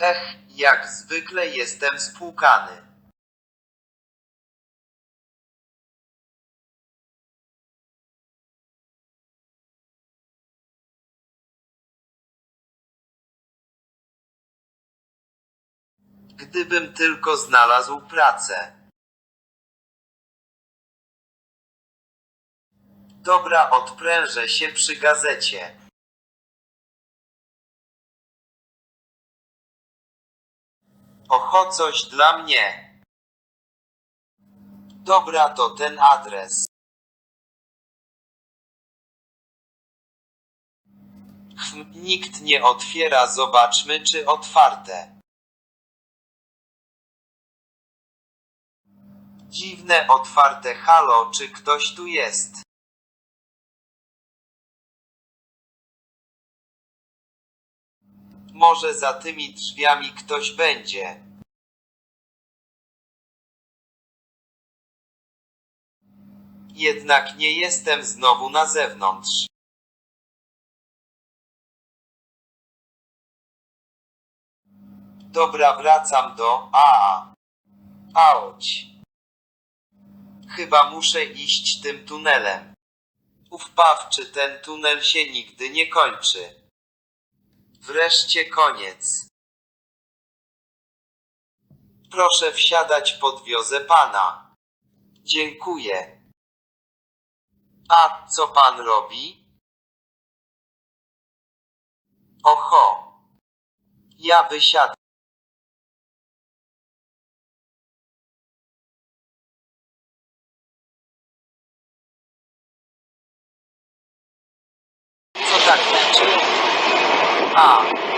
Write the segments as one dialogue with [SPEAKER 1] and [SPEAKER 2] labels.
[SPEAKER 1] Ech, jak zwykle jestem spłukany. Gdybym tylko znalazł pracę. Dobra, odprężę się przy gazecie. Oho, coś dla mnie. Dobra, to ten adres. Nikt nie otwiera, zobaczmy czy otwarte. Dziwne otwarte halo, czy ktoś tu jest? Może za tymi drzwiami ktoś będzie. Jednak nie jestem znowu na zewnątrz. Dobra, wracam do A. Auć. Chyba muszę iść tym tunelem. Uf, paw, czy ten tunel się nigdy nie kończy. Wreszcie koniec. Proszę wsiadać, podwiozę pana. Dziękuję. A co pan robi? Oho. Ja wysiadam. Co? A.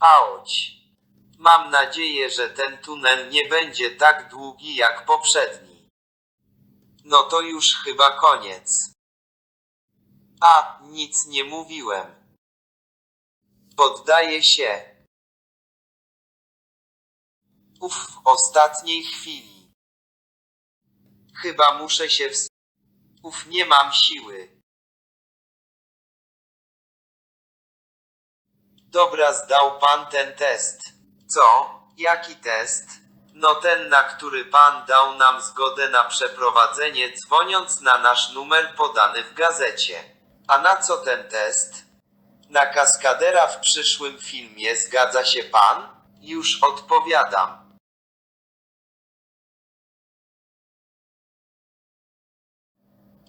[SPEAKER 1] Auć. Mam nadzieję, że ten tunel nie będzie tak długi jak poprzedni. No to już chyba koniec. A, nic nie mówiłem. Poddaję się. Uf, w ostatniej chwili. Chyba muszę się ws... Uf, nie mam siły. Dobra, zdał pan ten test. Co? Jaki test? No ten, na który pan dał nam zgodę na przeprowadzenie, dzwoniąc na nasz numer podany w gazecie. A na co ten test? Na kaskadera w przyszłym filmie zgadza się pan? Już odpowiadam.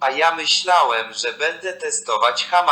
[SPEAKER 1] A ja myślałem, że będę testować Hama.